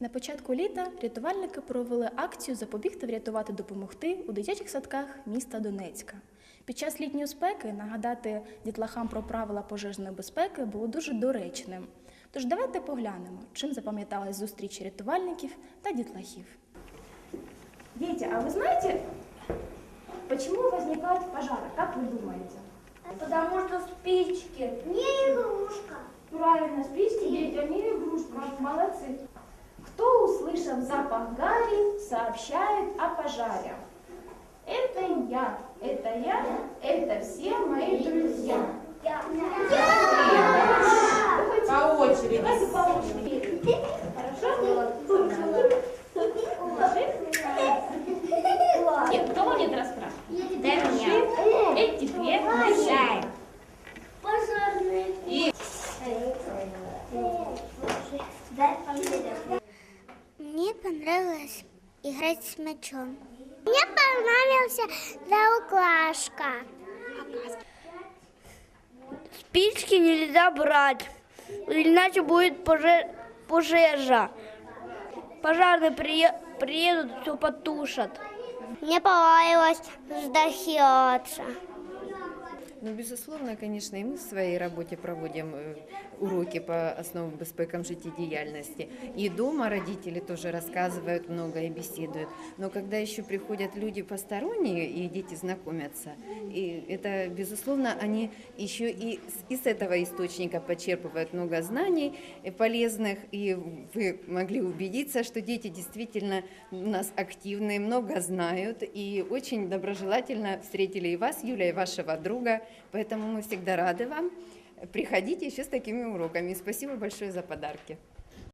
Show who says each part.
Speaker 1: На початку літа рятувальники провели акцію Запобігти, врятувати, допомогти у дитячих садках міста Донецька. Під час літньої спеки нагадати дітлахам про правила пожежної безпеки було дуже доречним. Тож давайте поглянемо, чим запам'яталась зустріч рятувальників та дітлахів. Дети, а вы знаете, почему возникают пожары? Как вы думаете?
Speaker 2: Потому что спички. Не игрушка.
Speaker 1: Правильно, спички, дети, они игрушка. Молодцы. Кто, услышав запах гари, сообщает о пожаре? Это я, это я, это все мои друзья.
Speaker 2: Я.
Speaker 3: По очереди.
Speaker 1: Давайте по очереди. Хорошо? Нет, кого нет расспрашивать?
Speaker 2: Дай
Speaker 1: Эти две мешают.
Speaker 2: Пожарные.
Speaker 3: И
Speaker 2: Дай помидор.
Speaker 4: Понравилось играть с мячом. Мне понравился Зауклашка.
Speaker 5: Спички нельзя брать, иначе будет поже- пожежа. Пожарные прие- приедут, все потушат.
Speaker 4: Мне понравилось вздохиваться.
Speaker 6: Ну, безусловно, конечно, и мы в своей работе проводим э, уроки по основам безпекам життєдіяльності. И дома родители тоже рассказывают много и беседуют. Но когда еще приходят люди посторонние, и дети знакомятся, и это, безусловно, они еще и с- из этого источника почерпывают много знаний э, полезных, и вы могли убедиться, что дети действительно у нас активные, много знают, и очень доброжелательно встретили и вас, Юля, и вашего друга, поэтому мы всегда рады вам. Приходите еще с такими уроками. Спасибо большое за подарки.